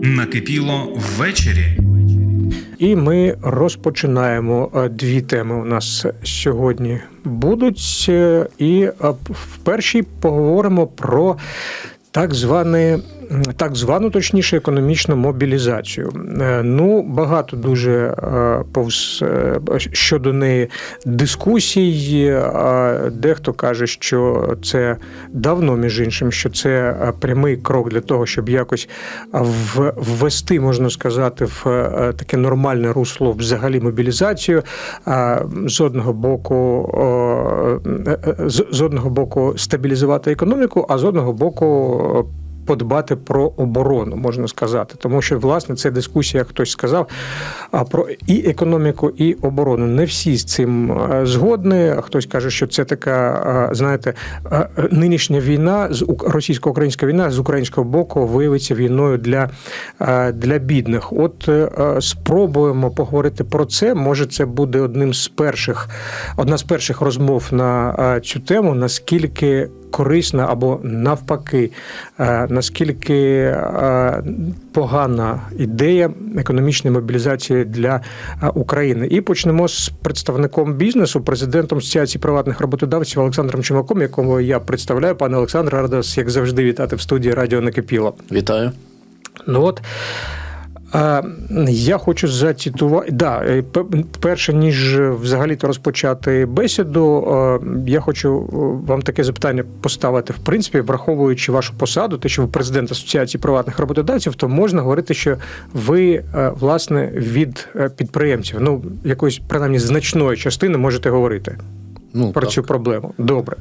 Накипіло ввечері. І ми розпочинаємо Е, дві теми. У нас сьогодні будуть. Е, І е, в першій поговоримо про так зване. Так звану точніше економічну мобілізацію. Е, Ну багато дуже е, повз е, щодо неї дискусій. Дехто каже, що це давно, між іншим, що це прямий крок для того, щоб якось ввести, можна сказати, в таке нормальне русло взагалі мобілізацію. З одного боку, з одного боку, стабілізувати економіку, а з одного боку. Подбати про оборону, можна сказати, тому що власне це дискусія, як хтось сказав, про і економіку, і оборону. Не всі з цим е, згодні. Хтось каже, що це така, е, знаєте, е, нинішня війна з російсько-українська війна з українського боку виявиться війною для, для бідних. От спробуємо поговорити про це. Може, це буде одним з перших, одна з перших розмов на цю тему. Наскільки корисна або навпаки, е, наскільки е, погана ідея економічної мобілізації для е, України. І почнемо з представником бізнесу, президентом Асоціації приватних роботодавців Олександром Чумаком, якого я представляю. Пане Олександре, рада вас, як завжди, вітати в студії Радіо Накипіло. Вітаю. Ну от. Е, Я хочу зацитувати. Да, е, перше ніж взагалі-то розпочати бесіду, е, я хочу е, вам таке запитання поставити. В принципі, враховуючи вашу посаду, те, що ви президент Асоціації приватних роботодавців, то можна говорити, що ви е, власне від е, підприємців, ну якоїсь принаймні значної частини можете говорити Ну, про так. цю проблему. Добре.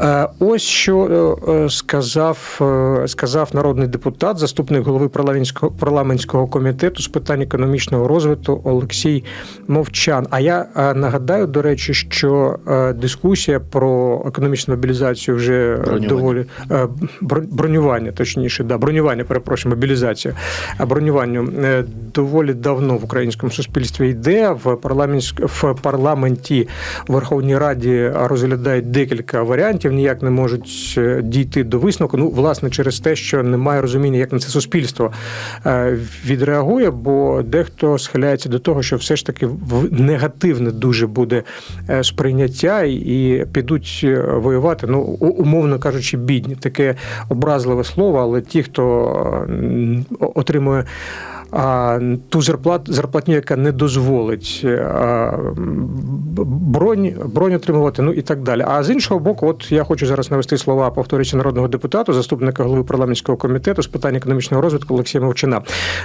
Е, Ось що е, е, сказав, сказав народний депутат, заступник голови парламентського парламентського комітету з питань економічного розвитку Олексій Мовчан. А я нагадаю, до речі, що дискусія про економічну мобілізацію вже Бронювання. доволі бронювання, точніше, да, бронювання, перепрошую, мобілізація. А бронюванню доволі давно в українському суспільстві йде. В парламентськ в парламенті в Верховній Раді розглядають декілька варіантів, ніяк не можуть е, дійти до висновку. Ну, власне, через те, що немає розуміння, як на це суспільство е, відреагує, бо дехто схиляється до того, що все ж таки негативне дуже буде е, сприйняття і підуть воювати. Ну, умовно кажучи, бідні. Таке образливе слово, але ті, хто отримує. А ту зарплат, зарплатню, яка не дозволить е, бронь, бронь отримувати, ну і так далі. А з іншого боку, от я хочу зараз навести слова, повторюючи народного депутата, заступника голови парламентського комітету з питань економічного розвитку Олексія Мовчина.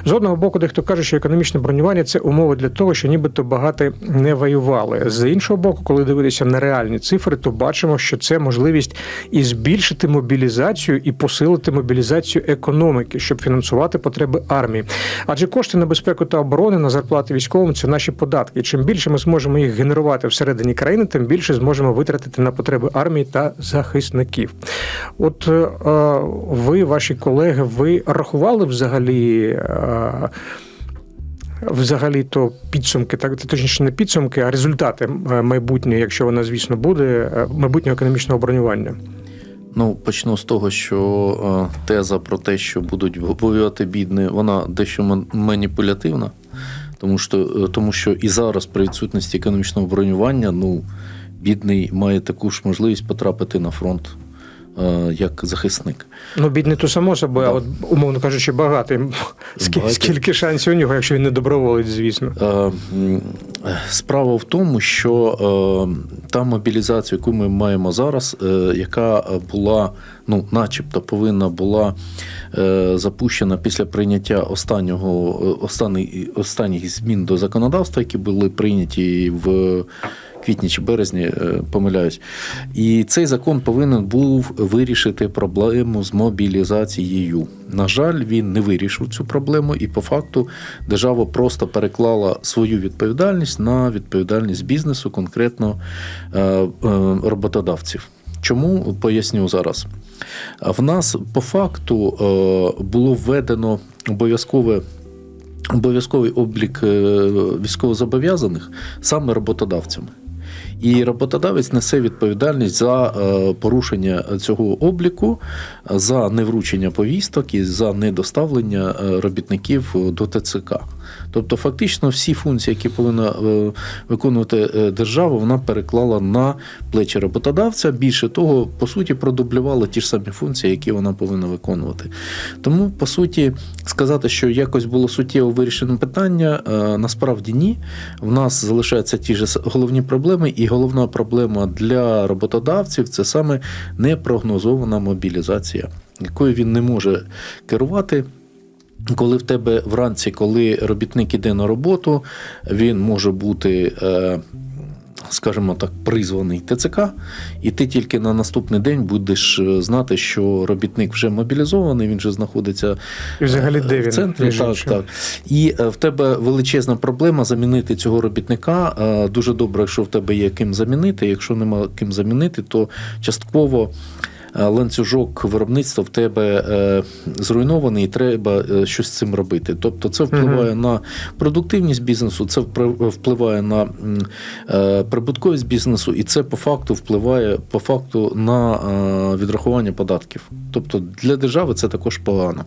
З одного боку, дехто каже, що економічне бронювання це умови для того, що нібито багаті не воювали. З іншого боку, коли дивитися на реальні цифри, то бачимо, що це можливість і збільшити мобілізацію, і посилити мобілізацію економіки, щоб фінансувати потреби армії. Адже кошти на безпеку та оборони на зарплати військовим це наші податки. Чим більше ми зможемо їх генерувати всередині країни, тим більше зможемо витратити на потреби армії та захисників. От е, ви, ваші колеги, ви рахували взагалі. е, Взагалі, то підсумки, так точніше не підсумки, а результати е, майбутнього, якщо вона, звісно, буде, е, майбутнього економічного бронювання. Ну, почну з того, що е, теза про те, що будуть воювати бідні, вона дещо маніпулятивна, тому що, е, тому що і зараз при відсутності економічного бронювання, ну, бідний має таку ж можливість потрапити на фронт е, як захисник. Ну, бідний то само собою, а от, умовно кажучи, багатий. Скільки, Багатий. скільки шансів у нього, якщо він не доброволець, звісно. Справа в тому, що е, та мобілізація, яку ми маємо зараз, е, яка була, ну, начебто, повинна була е, запущена після прийняття останнього е, останніх, останніх змін до законодавства, які були прийняті в квітні чи березні, е, помиляюсь. І цей закон повинен був вирішити проблему з мобілізацією. На жаль, він не вирішив цю проблему, і по факту держава просто переклала свою відповідальність на відповідальність бізнесу, конкретно е, е, роботодавців. Чому поясню зараз? В нас по факту е, було введено обов'язкове. Обов'язковий облік військовозобов'язаних саме роботодавцями. І роботодавець несе відповідальність за порушення цього обліку, за невручення повісток і за недоставлення робітників до ТЦК. Тобто, фактично, всі функції, які повинна е, виконувати е, держава, вона переклала на плечі роботодавця. Більше того, по суті, продублювала ті ж самі функції, які вона повинна виконувати. Тому, по суті, сказати, що якось було суттєво вирішено питання, е, насправді ні. В нас залишаються ті ж головні проблеми, і головна проблема для роботодавців це саме непрогнозована мобілізація, якою він не може керувати. Коли в тебе вранці, коли робітник іде на роботу, він може бути, е, скажімо так, призваний ТЦК, і ти тільки на наступний день будеш е, знати, що робітник вже мобілізований, він вже знаходиться І взагалі де в центрі. Так, так. І е, в тебе величезна проблема замінити цього робітника. Е, Дуже добре, якщо в тебе є ким замінити. Якщо нема ким замінити, то частково. Е, Ланцюжок виробництва в тебе е, зруйнований, і треба е, щось з цим робити. Тобто, це впливає на продуктивність бізнесу, це впливає на прибутковість бізнесу, і це по факту впливає по факту на відрахування податків. Тобто для держави це також погано.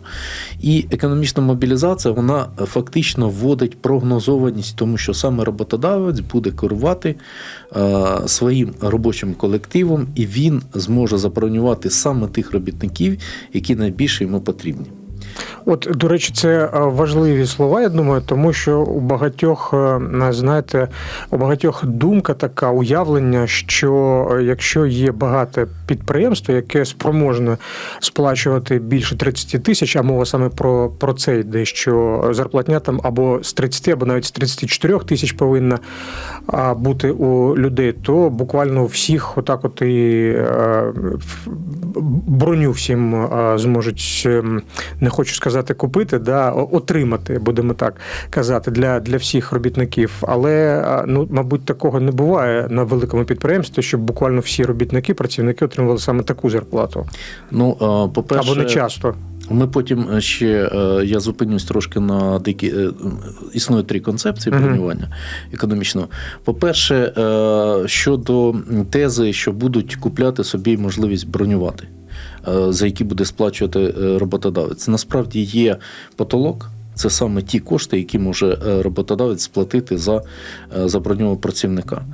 І економічна мобілізація вона фактично вводить прогнозованість, тому що саме роботодавець буде керувати своїм робочим колективом, і він зможе забронювати саме тих робітників, які найбільше йому потрібні. От, до речі, це е, важливі слова, я думаю, тому що у багатьох, е, знаєте, у багатьох думка така уявлення, що е, якщо є багате підприємство, яке спроможне сплачувати більше 30 тисяч, а мова саме про, про це йде, що зарплатня там або з 30, або навіть з 34 тисяч повинна бути у людей, то буквально всіх отак от і броню всім зможуть, ем, не хочу сказати купити, да, отримати, будемо так казати, для, для всіх робітників. Але ну, мабуть, такого не буває на великому підприємстві, щоб буквально всі робітники, працівники отримували саме таку зарплату. Ну, е, по-перше, Або не часто. Ми потім ще е, я зупинюсь трошки на деякі е, існує три концепції бронювання економічного. По-перше, е, щодо тези, що будуть купляти собі можливість бронювати, е, за які буде сплачувати е, роботодавець. Насправді є потолок. Це саме ті кошти, які може е, роботодавець сплатити за забронього працівника.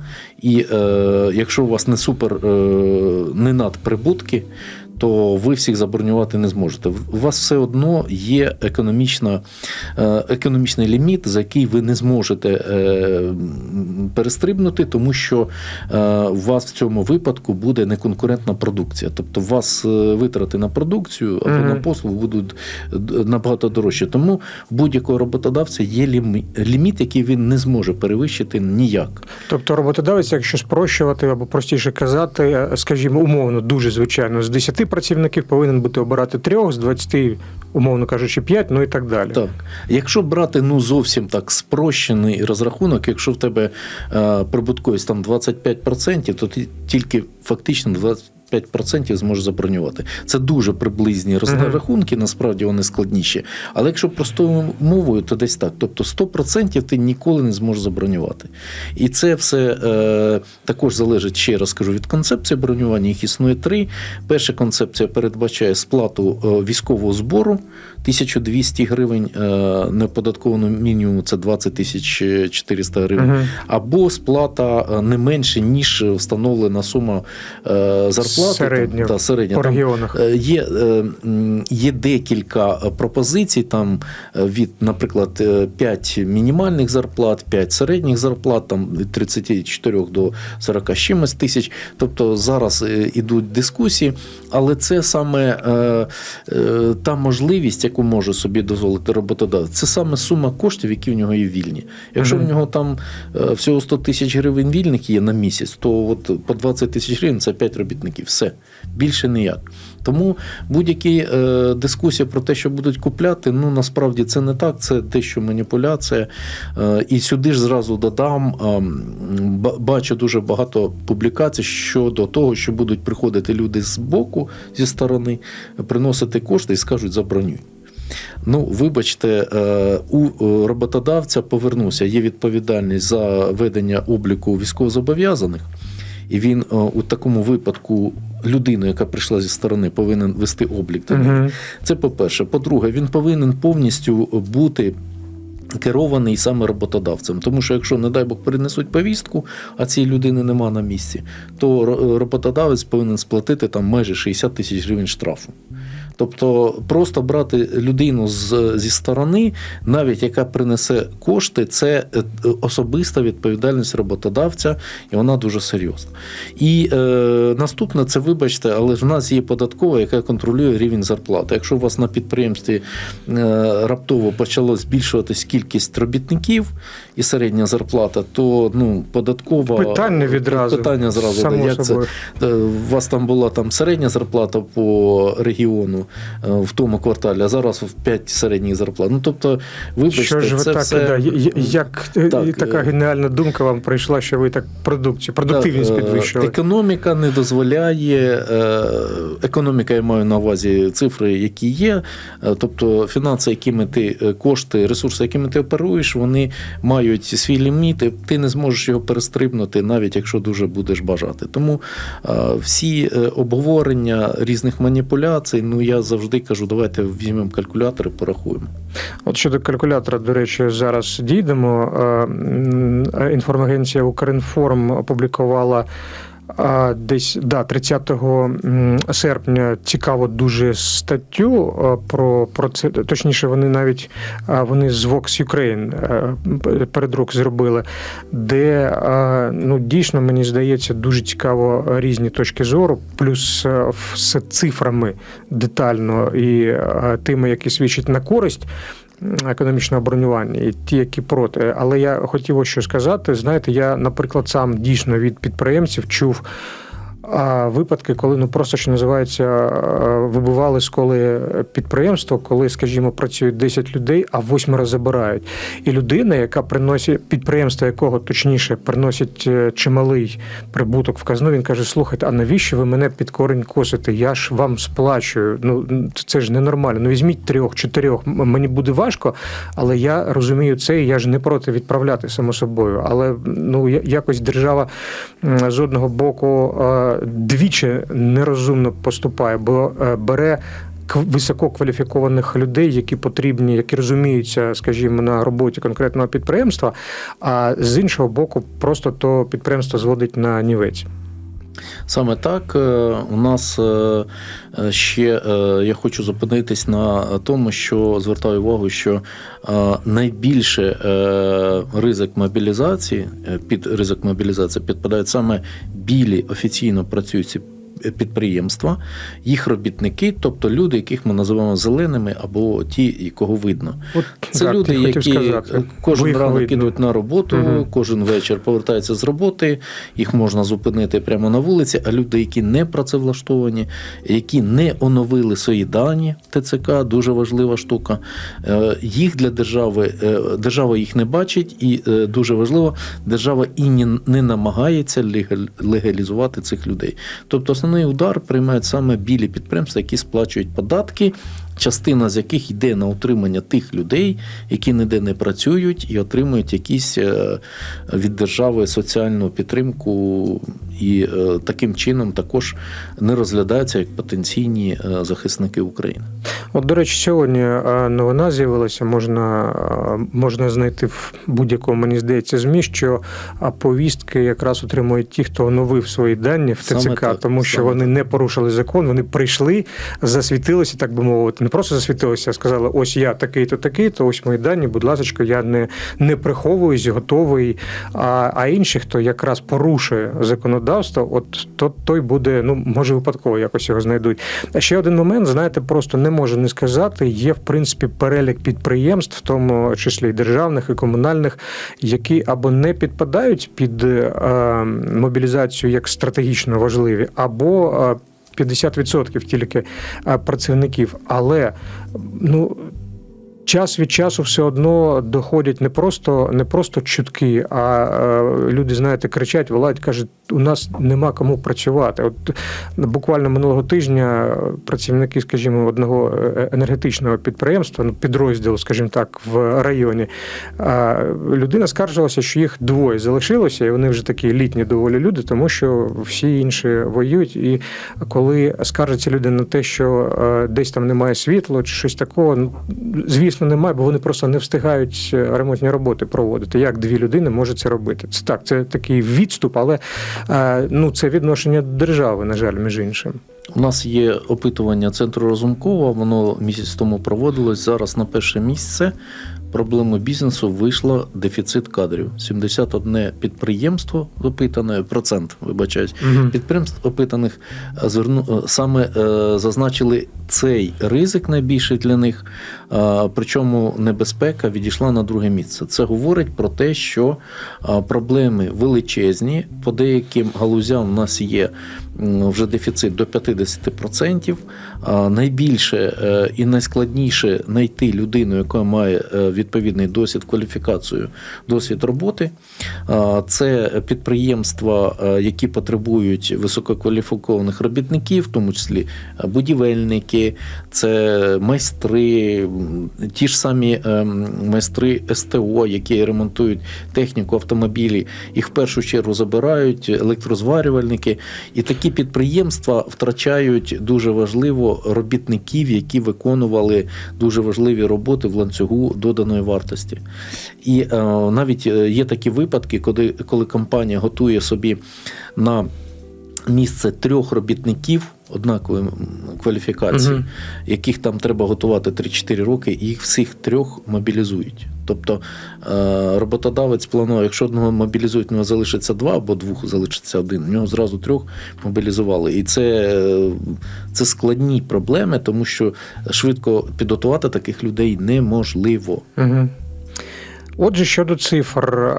І е, якщо у вас не супер е, не надприбутки, то ви всіх забронювати не зможете. У вас все одно є економічна, е, економічний ліміт, за який ви не зможете е, перестрибнути, тому що е, у вас в цьому випадку буде неконкурентна продукція. Тобто, у вас витрати на продукцію або Мгм. на послугу будуть набагато дорожчі. Тому будь-якого роботодавця є ліміт, який він не зможе перевищити ніяк. Тобто роботодавець, якщо спрощувати або простіше казати, скажімо, умовно, дуже звичайно, з 10 працівників повинен бути обирати трьох, з 20, умовно кажучи, 5, ну і так далі. Так, якщо брати ну зовсім так спрощений розрахунок, якщо в тебе е, прибутковість там 25%, то ти тільки фактично 25% зможеш забронювати. Це дуже приблизні розрахунки, насправді вони складніші. Але якщо простою мовою, то десь так. Тобто 100% ти ніколи не зможеш забронювати. І це все е, також залежить, ще раз кажу, від концепції бронювання. Їх існує три. Перша концепція передбачає сплату е, військового збору 1200 гривень, е, мінімуму це 20 тисяч 400 гривень, або сплата е, не менше, ніж встановлена сума е, зарплати. Середня. Там, та, середня. По Там, регіонах. Е, Є, е, є декілька е, пропозицій, там від, наприклад, 5 мінімальних зарплат, 5 середніх зарплат, там від 34 до 40 чимось тисяч. Тобто зараз ідуть дискусії, але це саме та можливість, яку може собі дозволити роботодавець. Це саме сума коштів, які в нього є вільні. Якщо Мгм. в нього там всього 100 тисяч гривень вільних є на місяць, то от по 20 тисяч гривень це 5 робітників. Все більше ніяк. Тому будь-які е, дискусії про те, що будуть купляти, ну насправді це не так, це дещо маніпуляція. Е, і сюди ж зразу додам, е, бачу дуже багато публікацій щодо того, що будуть приходити люди з боку, зі сторони, приносити кошти і скажуть забронюй. Ну, вибачте, е, у е, роботодавця повернуся, є відповідальність за ведення обліку військовозобов'язаних. І він е, у такому випадку людину, яка прийшла зі сторони, повинен вести облік. до неї. Мгм. Це по-перше. По-друге, він повинен повністю бути. Керований саме роботодавцем, тому що якщо, не дай Бог, принесуть повістку, а цієї людини нема на місці, то роботодавець повинен сплатити там майже 60 тисяч гривень штрафу. Тобто просто брати людину з, зі сторони, навіть яка принесе кошти, це е, особиста відповідальність роботодавця, і вона дуже серйозна. І е, наступне це, вибачте, але в нас є податкова, яка контролює рівень зарплати. Якщо у вас на підприємстві е, раптово почала збільшуватись кількість робітників і середня зарплата, то ну, податкова Питання відразу. питання зразу Само як це собою. Е, У вас там була там середня зарплата по регіону в тому кварталі, а зараз в 5 середніх зарплат. Ну тобто, вибачте, Що ж ви це так, все... да, як е, Так, така е, геніальна думка вам прийшла, що ви так продукцію, продуктивність Так, е, підвищили? Економіка не дозволяє. е, Економіка, я маю на увазі цифри, які є. е, Тобто фінанси, якими ти е, кошти, ресурси, якими ти оперуєш, вони мають свій ліміт, і ти не зможеш його перестрибнути, навіть якщо дуже будеш бажати. Тому е, всі е, обговорення різних маніпуляцій, ну я завжди кажу, давайте візьмемо калькулятор і порахуємо. От щодо калькулятора, до речі, зараз дійдемо. Е, Інформагенція Укрінформ опублікувала. Десь да, 30 серпня цікаво дуже статтю е, про, про це. Точніше, вони навіть вони з Vox Ukraine е, передрук зробили, де е, ну дійсно мені здається дуже цікаво різні точки зору, плюс е, з цифрами детально і е, тими, які свідчать на користь економічного бронювання, і ті, які проти. Але я хотів ось що сказати. Знаєте, я, наприклад, сам дійсно від підприємців чув. А випадки, коли ну просто що називається, е, вибивали з коли підприємство, коли, скажімо, працюють 10 людей, а восьмеро забирають. І людина, яка приносить підприємство, якого точніше приносить е, чималий прибуток в казну, він каже: слухайте, а навіщо ви мене під корень косите? Я ж вам сплачую. Ну це ж ненормально. Ну візьміть трьох, чотирьох. Мені буде важко, але я розумію це, і я ж не проти відправляти само собою. Але ну якось держава з одного боку е, двічі нерозумно поступає, бо е, бере. кв- Висококваліфікованих людей, які потрібні, які розуміються, скажімо, на роботі конкретного підприємства, а з іншого боку, просто то підприємство зводить на нівець. Саме так, е, у нас е, е, ще я хочу зупинитись на тому, що звертаю увагу, що найбільше ризик мобілізації, під ризик мобілізації підпадають саме білі офіційно працюючі підприємства, їх робітники, тобто люди, яких ми називаємо зеленими, або ті, кого видно. От Це так, люди, які сказати. Кожен ранок ідуть на роботу, Мгм. кожен вечір повертаються з роботи, їх можна зупинити прямо на вулиці. А люди, які не працевлаштовані, які не оновили свої дані, ТЦК дуже важлива штука. е, Їх для держави е, держава їх не бачить, і е, дуже важливо, держава і не намагається легалізувати цих людей. Тобто основний удар приймають саме білі підприємства, які сплачують податки. Частина з яких йде на утримання тих людей, які ніде не працюють і отримують якісь е, від держави соціальну підтримку, і е, таким чином також не розглядаються як потенційні е, захисники України. От, до речі, сьогодні новина з'явилася, можна, можна знайти в будь-якому, мені здається, ЗМІ, що повістки якраз отримують ті, хто оновив свої дані в Саме ТЦК, так, тому що саме вони так. не порушили закон, вони прийшли, засвітилися, так би мовити, просто засвітилися, сказали, ось я такий-то, такий-то, ось мої дані, будь ласка, я не, не приховуюсь, готовий. А, а інший, хто якраз порушує законодавство, от то той буде, ну може випадково якось його знайдуть. Ще один момент, знаєте, просто не можу не сказати. Є в принципі перелік підприємств, в тому числі і державних і комунальних, які або не підпадають під е, мобілізацію як стратегічно важливі, або е, 50% тільки е, працівників. Але ну. Час від часу все одно доходять не просто, не просто чутки, а е, люди, знаєте, кричать, волають, кажуть, у нас нема кому працювати. От буквально минулого тижня працівники, скажімо, одного е, енергетичного підприємства, ну підрозділу, скажімо так, в районі, людина скаржилася, що їх двоє залишилося, і вони вже такі літні доволі люди, тому що всі інші воюють. І коли скаржаться люди на те, що е, десь там немає світла чи щось такого, ну, звісно, немає, бо вони просто не встигають е, ремонтні роботи проводити. Як дві людини можуть це робити? Це так, це такий відступ, але е, ну це відношення держави, на жаль, між іншим. У нас є опитування центру Розумкова, воно місяць тому проводилось. Зараз на перше місце проблеми бізнесу вийшло дефіцит кадрів. 71 підприємство опитане, процент, вибачаюсь, Мгм. підприємств опитаних е, зверну, е, саме е, зазначили цей ризик найбільший для них, е, причому небезпека відійшла на друге місце. Це говорить про те, що е, проблеми величезні. По деяким галузям у нас є вже дефіцит до 50%. Найбільше е, і найскладніше знайти людину, яка має е, відповідний досвід, кваліфікацію, досвід роботи. Це підприємства, е, які потребують висококваліфікованих робітників, в тому числі будівельники, це майстри, ті ж самі майстри СТО, які ремонтують техніку автомобілі. Їх в першу чергу забирають електрозварювальники. І такі підприємства втрачають дуже важливо робітників, які виконували дуже важливі роботи в ланцюгу доданої вартості. І е, навіть е, є такі випадки, коли, коли компанія готує собі на місце трьох робітників однакової кваліфікації, Мгм. яких там треба готувати 3-4 роки, і їх всіх трьох мобілізують. Тобто е, роботодавець планує, якщо одного мобілізують, у нього залишиться два або двох залишиться один. У нього зразу трьох мобілізували. І це, це складні проблеми, тому що швидко підготувати таких людей неможливо. Угу. Отже, щодо цифр,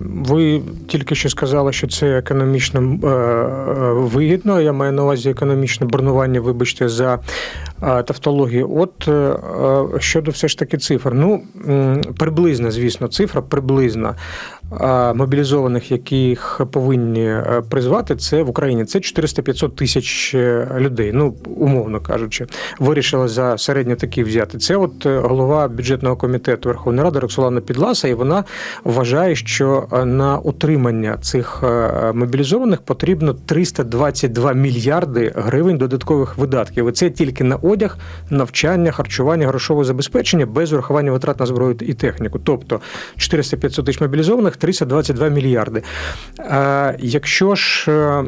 ви тільки що сказали, що це економічно е, е, вигідно. Я маю на увазі економічне бронування, вибачте, за тавтологію. От е, е, щодо все ж таки цифр. Ну, приблизна, звісно, цифра приблизна мобілізованих, яких повинні е, призвати, це в Україні. Це 400-500 тисяч е, людей. Ну, умовно кажучи, вирішили за середньо такі взяти. Це от е, голова бюджетного комітету Верховної Ради Роксолана Підласа, і вона вважає, що на утримання цих мобілізованих потрібно 322 мільярди гривень додаткових видатків. І це тільки на одяг, навчання, харчування, грошове забезпечення без урахування витрат на зброю і техніку. Тобто 400-500 тисяч мобілізованих, 322 мільярди. Е, Якщо ж, е,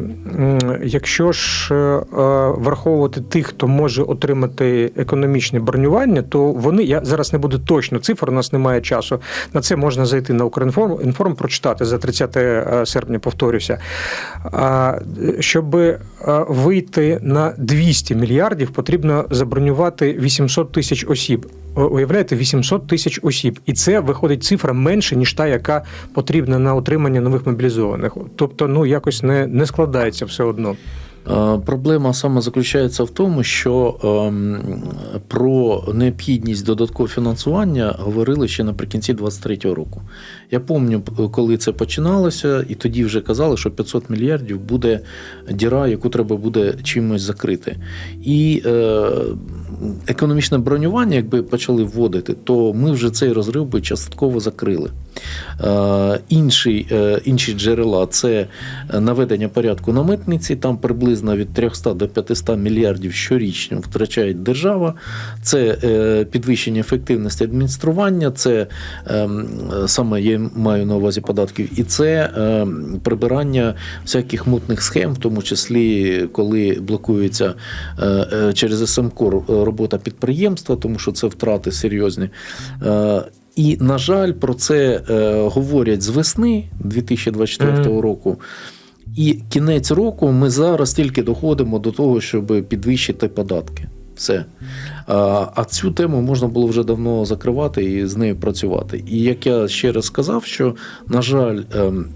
якщо ж е, враховувати тих, хто може отримати економічне бронювання, то вони я зараз не буду точно цифр, у нас немає часу. На це можна зайти на Укрінформ інформ, прочитати за 30 серпня, повторюся. Щоб вийти на 200 мільярдів, потрібно забронювати 800 тисяч осіб. О, Уявляєте, 800 тисяч осіб, і це виходить цифра менше ніж та, яка потрібна на утримання нових мобілізованих. Тобто, ну якось не, не складається все одно. Е, Проблема саме заключається в тому, що ем, про необхідність додаткового фінансування говорили ще наприкінці 2023 року. Я пам'ятаю, коли це починалося, і тоді вже казали, що 500 мільярдів буде діра, яку треба буде чимось закрити. І е, економічне бронювання, якби почали вводити, то ми вже цей розрив би частково закрили. Е, інші, е, інші джерела це наведення порядку на митниці, там приблизно від 300 до 500 мільярдів щорічно втрачає держава. Це е, підвищення ефективності адміністрування, це е, саме я маю на увазі податків, і це е, прибирання всяких мутних схем, в тому числі коли блокується е, е, через СМКО робота підприємства, тому що це втрати серйозні. Е, і, на жаль, про це е, говорять з весни 2024 Мгм. року. І кінець року ми зараз тільки доходимо до того, щоб підвищити податки. Все. А, цю тему можна було вже давно закривати і з нею працювати. І як я ще раз сказав, що, на жаль, ем,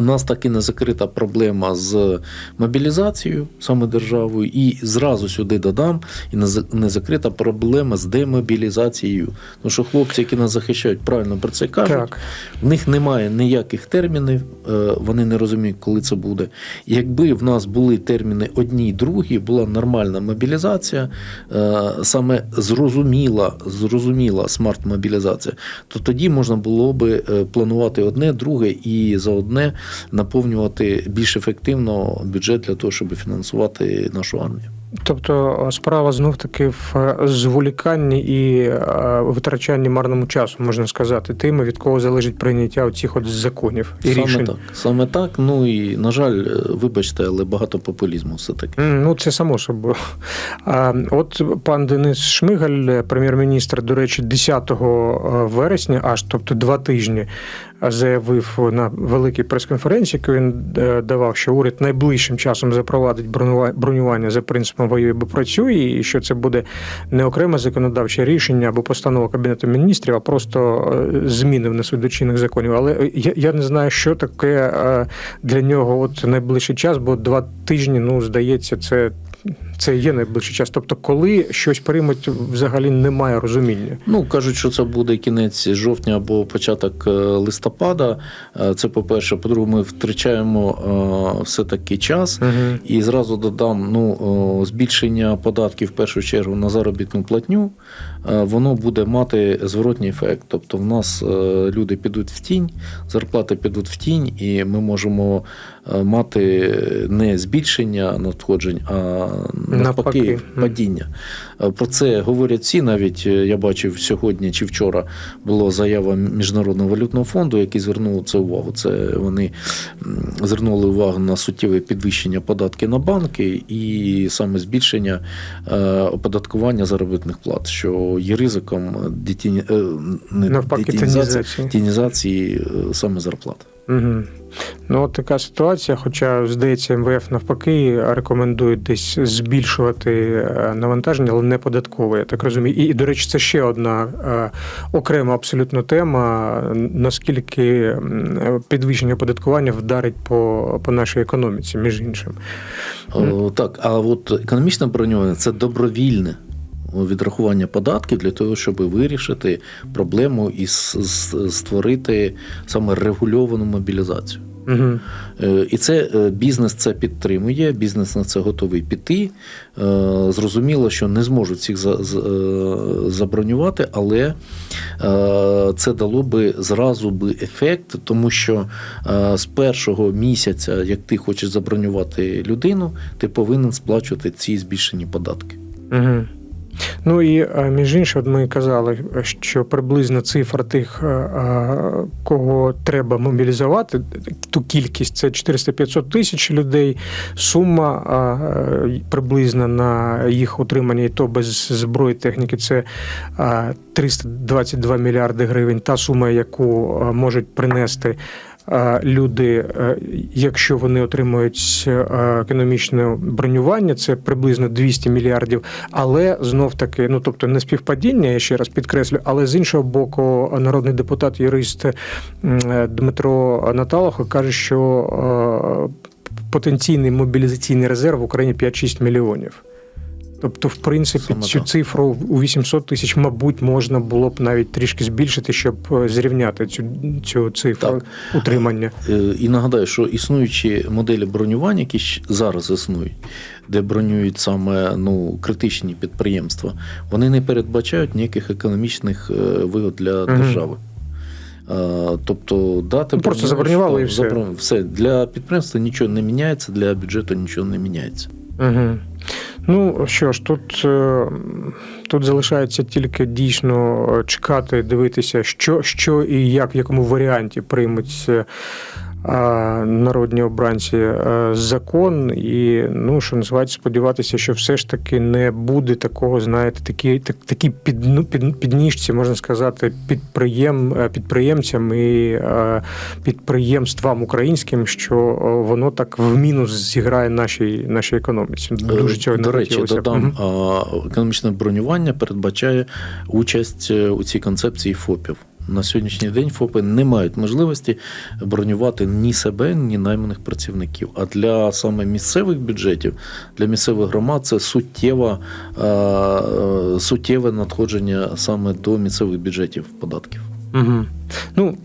У нас так і не закрита проблема з мобілізацією саме державою, і зразу сюди додам, і не закрита проблема з демобілізацією. Тому що хлопці, які нас захищають, правильно про це кажуть. Так. В них немає ніяких термінів, е, вони не розуміють, коли це буде. Якби в нас були терміни одні, й другі, була нормальна мобілізація, е, саме зрозуміла, зрозуміла смарт-мобілізація, то тоді можна було би е, планувати одне, друге і за одне наповнювати більш ефективно бюджет для того, щоб фінансувати нашу армію. Тобто справа знов таки в е, зволіканні і е, витрачанні марному часу, можна сказати, тими, від кого залежить прийняття оцих от законів і саме рішень. так. Саме так. Ну і на жаль, е, вибачте, але багато популізму все таки. Ну, це само собою. От пан Денис Шмигаль, прем'єр-міністр, до речі, 10 вересня, аж тобто два тижні, заявив на великій прес-конференції, яку він е, давав, що уряд найближчим часом запровадить бронюва- бронювання за принципом воює, бо працює, і що це буде не окреме законодавче рішення або постанова Кабінету міністрів, а просто е, зміни внесуть до чинних законів. Але я, я не знаю, що таке е, для нього от найближчий час, бо два тижні, ну, здається, це. Це є найближчий час. Тобто, коли щось приймуть, взагалі немає розуміння. Ну, кажуть, що це буде кінець жовтня або початок е, листопада. Е, Це по-перше. По-друге, ми втрачаємо е, все-таки час. Угу. І зразу додам ну, збільшення податків в першу чергу на заробітну платню, воно буде мати зворотній ефект. Тобто, в нас люди підуть в тінь, зарплати підуть в тінь, і ми можемо мати не збільшення надходжень, а навпаки Навпаки. падіння. Е, Про це говорять всі. Навіть е, я бачив сьогодні чи вчора була заява Міжнародного валютного фонду, який звернув це увагу. Це вони звернули увагу на суттєве підвищення податки на банки і саме збільшення е, оподаткування заробітних плат, що є ризиком дітіні... не Навпаки, детінізації, тінізації. тінізації е, саме зарплат. Угу. Ну, от така ситуація, хоча, здається, МВФ навпаки рекомендує десь збільшувати е, навантаження, але не податкове, я так розумію. І, до речі, це ще одна е, окрема абсолютно тема, наскільки підвищення оподаткування вдарить по, по нашій економіці, між іншим. О, так, а от економічне бронювання це добровільне відрахування податків для того, щоб вирішити проблему і створити саме регульовану мобілізацію. Угу. І це е, бізнес це підтримує, бізнес на це готовий піти. Е, Зрозуміло, що не зможуть всіх забронювати, але це дало би зразу би ефект, тому що з першого місяця, як ти хочеш забронювати людину, ти повинен сплачувати ці збільшені податки. Угу. Ну і е, між іншим, ми казали, що приблизно цифра тих, е, е, кого треба мобілізувати, ту кількість це 400-500 тисяч людей. Сума е, приблизно на їх утримання, і то без зброї техніки, це е, 322 мільярди гривень. Та сума, яку е, можуть принести. Е, Люди, е, якщо вони отримують е, економічне бронювання, це приблизно 200 мільярдів. Але знов таки, ну тобто не співпадіння, я ще раз підкреслю, але з іншого боку, народний депутат, юрист Дмитро Наталахо каже, що потенційний мобілізаційний резерв в Україні 5-6 мільйонів. Тобто, в принципі, Саме цю так. цифру у 800 тисяч, мабуть, можна було б навіть трішки збільшити, щоб е, зрівняти цю, цю цифру Так. утримання. Е, І нагадаю, що існуючі моделі бронювання, які зараз існують, де бронюють саме ну, критичні підприємства, вони не передбачають ніяких економічних е, вигод для Мгм. держави. Тобто дати Ну, просто забронювали і все. заброн- все. Для підприємства нічого не міняється, для бюджету нічого не міняється. Угу. Ну що ж, тут, е, тут залишається тільки дійсно чекати, дивитися, що, що і як, в якому варіанті приймуть а, народні обранці е, закон, і ну що називається, сподіватися, що все ж таки не буде такого, знаєте, такі, так, такі під, ну, під, підніжці, можна сказати, підприєм, е, підприємцям і е, підприємствам українським, що воно так в мінус зіграє нашій, нашій економіці. Дуже цього Е, не речі, хотілося додам, економічне бронювання передбачає участь у цій концепції ФОПів. На сьогоднішній день ФОПи не мають можливості бронювати ні себе, ні найманих працівників. А для саме місцевих бюджетів, для місцевих громад це суттєва, е, е, суттєве надходження саме до місцевих бюджетів податків. Угу. Ну,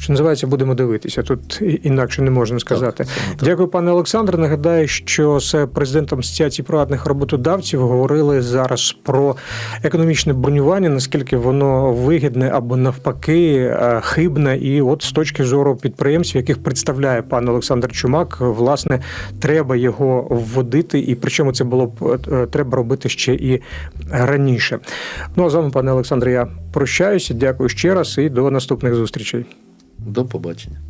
що називається, будемо дивитися. Тут інакше не можна сказати. Так, так. Дякую, пане Олександре. Нагадаю, що з президентом Асоціації приватних роботодавців говорили зараз про економічне бронювання, наскільки воно вигідне або навпаки е, хибне. І от з точки зору підприємців, яких представляє пан Олександр Чумак, власне, треба його вводити, і причому це було б е, треба робити ще і раніше. Ну а з вами, пане Олександре, я прощаюся. Дякую ще раз і до наступних зустрічей. До побачення.